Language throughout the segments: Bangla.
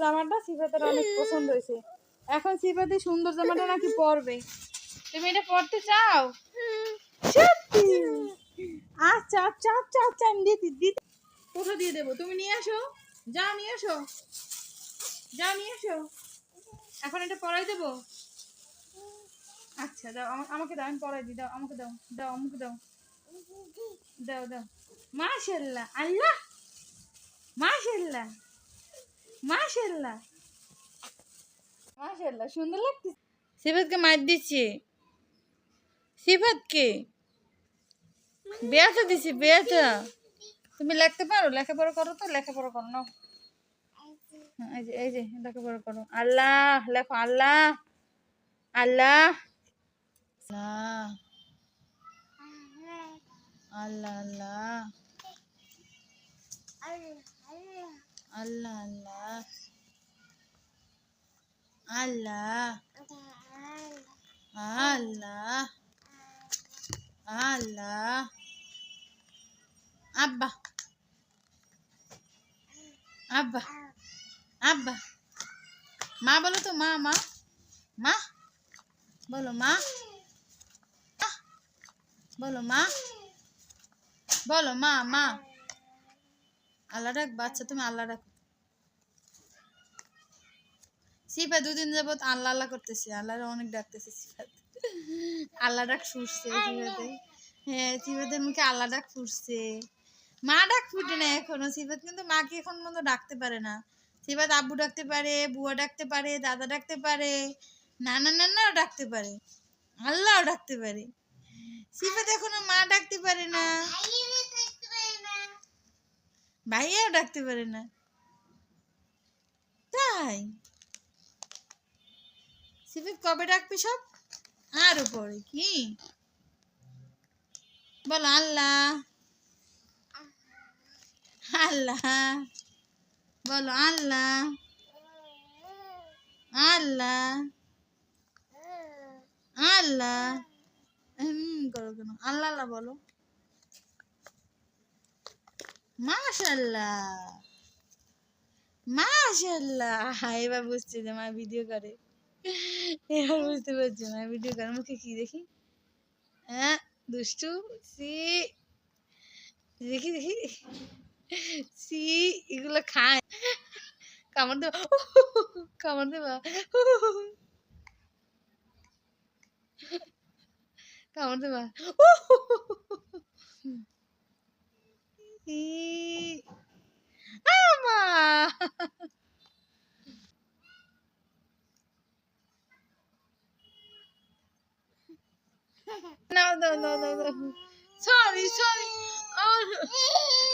জামাটা সিফাতের অনেক পছন্দ হয়েছে। এখন সিফাতে সুন্দর জামাটা নাকি পরবে। তুমি এটা পরতে চাও? সত্যি? আচ্ছা আচ্ছা আচ্ছা আচ্ছা আমি দিতে দিতে। কোথা দিয়ে দেবো? তুমি নিয়ে আসো। যাও নিয়ে আসো। যাও নিয়ে আসো। এখন এটা পরাই দেবো? আচ্ছা দাও আমাকে দাও আমি পরাই দিই। দাও আমাকে দাও দাও আমাকে দাও। দাও দাও। মাশাল্লাহ আল্লাহ। মাশাল্লাহ মাশাল্লাহ মাশাল্লাহ সুন্দর লাগছে সিফাতকে মার দিচ্ছি। সিফাতকে। বেয়াটা দিছি বেয়াটা। তুমি লিখতে পারো লেখাপড়া করো তো লেখাপড়া করো নাও। হ্যাঁ, এই যে এই যে লেখাপড়া করো। আল্লাহ লেখো আল্লাহ আল্লাহ। আল্লাহ আল্লাহ আল্লাহ। আল্লাহ আল্লাহ। আল্লাহ। আল্লাহ। আব্বা। আব্বা। আব্বা। মা বলো তো, মা মা। মা। বলো মা। বলো মা। বলো, মা মা। আল্লাহ ডাক, বাচ্চা তুমি আল্লাহ ডাকো। সিফা দুদিন যাবত আল্লাহ আল্লাহ করতেছে আল্লাহর অনেক ডাকতেছে সিফাত। আল্লাহ ডাক ফুটছে সিফাতে হ্যাঁ সিফাতের মুখে আল্লাহ ডাক ফুটছে। মা ডাক ফুটে না এখনও সিফাত কিন্তু মাকে এখন মতো ডাকতে পারে না। সিফাত আব্বু ডাকতে পারে বুয়া ডাকতে পারে দাদা ডাকতে পারে নানা নানাও ডাকতে পারে আল্লাহও ডাকতে পারে। সিফাত এখনও মা ডাকতে পারে না। ভাইয়াও ডাকতে পারে না। তাই? সিফাত কবে ডাকবি সব? আর পরে কি? বলো, আল্লাহ। আল্লাহ। বলো, আল্লাহ। আল্লাহ। আল্লাহ। করো কেন? আল্লাহ আল্লাহ বলো। মাশাল্লাহ। মাশাল্লাহ। এবার বুঝছি যে মা ভিডিও করে। এবার বুঝতে পারছি মা ভিডিও করে মুখে কি দেখি? হ্যাঁ দুষ্টু, সি দেখি দেখি। সি, এগুলো খায়। কামড় দেবা। কামড় দেবা। কামড় দেবা। No, no, no, no, no. Sorry, sorry. Oh,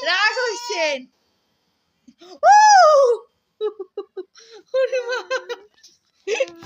Ragoisin. Woo!